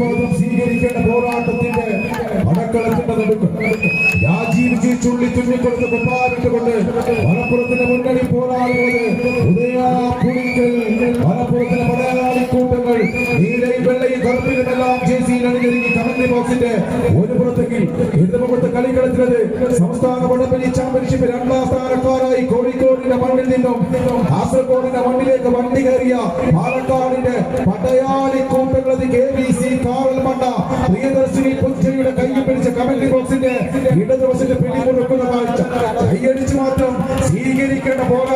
മാത്രം സ്വീകരിക്കേണ്ട പോരാട്ടത്തിന്റെ അടക്കളത്തിന്റെ നടുക്ക്. രാജീവ് ജി ചുള്ളി തുന്നിക്കൊടുത്ത് കുപ്പാറിട്ടുകൊണ്ട് മലപ്പുറത്തിന്റെ മുന്നണി പോരാടുന്നത് ഉദയാ പുളിക്കൽ. കറുപ്പിലുമെല്ലാം ജേസിയിൽ അണിഞ്ഞൊരുങ്ങി കമന്റി ഒരു പുറത്തേക്ക് ഇടതുമുഖത്ത് കളിക്കളത്തിലത് സംസ്ഥാന വടംവലി ചാമ്പ്യൻഷിപ്പ് രണ്ടാം സ്ഥാനക്കാരായി കോഴിക്കോടിന്റെ മണ്ണിൽ നിന്നും കാസർഗോഡിന്റെ മണ്ണിലേക്ക് വണ്ടി കയറിയ പാലക്കാടിന്റെ പടയാളി കൂട്ടങ്ങളത് കെ ബി സി പ്രിയദർശിനി പുഞ്ചയുടെ കൈ പിടിച്ച കമന്റി ബോക്സിന്റെ ഇടതുവശത്ത് പിടിമുറുക്കുന്ന കാഴ്ച. കൈയടിച്ച് മാത്രം സ്വീകരിക്കേണ്ട പോരാട്ടം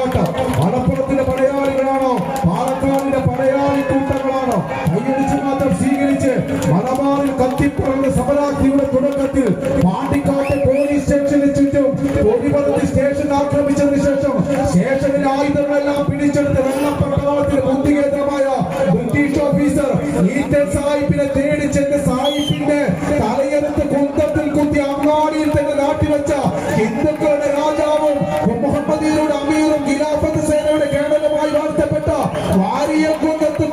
മലബാറിൽ കത്തിപ്പറന്ന തുടക്കത്തിൽ പാണ്ടിക്കാട്ടെ പോലീസ് സ്റ്റേഷന് ചുറ്റും പൊടിപതി സ്റ്റേഷൻ ആക്രമിച്ചതിന് ശേഷം സ്റ്റേഷനിലെ ആയുധങ്ങളെല്ലാം പിടിച്ചെടുത്ത് വെള്ളപ്പട്ടാളത്തിന് ബുദ്ധികേന്ദ്രമായ ബ്രിട്ടീഷ് ഓഫീസർ ഈറ്റൽ സാഹിബിനെ തേടി ചെന്ന് സാഹിബിന്റെ തലയെടുത്ത് കുന്തത്തിൽ കുത്തി അങ്ങാടിയിൽ തന്നെ നാട്ടിവെച്ച ഹിന്ദുക്കളുടെ രാജാവും മുഹമ്മദിയുടെ അമീറും ഖിലാഫത്ത് സേനയുടെ കേണലുമായി വാഴ്ത്തപ്പെട്ട വാരിയ കുന്നത്ത്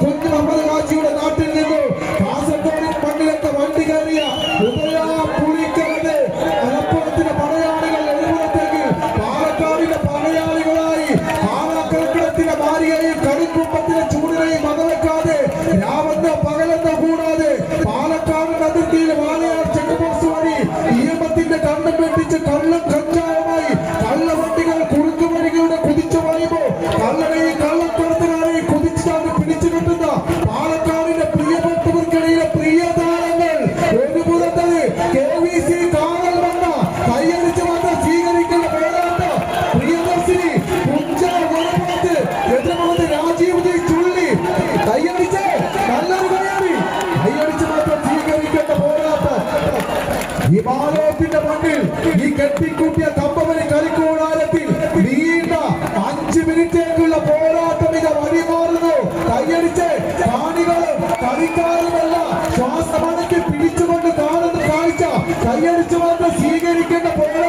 വെട്ടിച്ച് കള്ളം കഞ്ചാവുമായി കള്ളവണ്ടികൾ കുറുക്കുമരികളുടെ കുതിച്ചു പറയുമ്പോ കള്ളനെയും ഈ ബാലോപ്പിന്റെ മണ്ണിൽ ഈ കെട്ടിക്കൂട്ടിയ കമ്പവലി കളിക്കൂടാരത്തിൽ നീണ്ട അഞ്ചു മിനിറ്റേക്കുള്ള പോരാട്ടം ഇത് വഴിമാറുന്നു കൈയടിച്ച് കാണികളും കളിക്കാരുമല്ല ശ്വാസമടക്കി പിടിച്ചുകൊണ്ട് കാണുന്ന കാഴ്ച കൈയടിച്ചു വന്ന് സ്വീകരിക്കേണ്ട പോരാട്ടം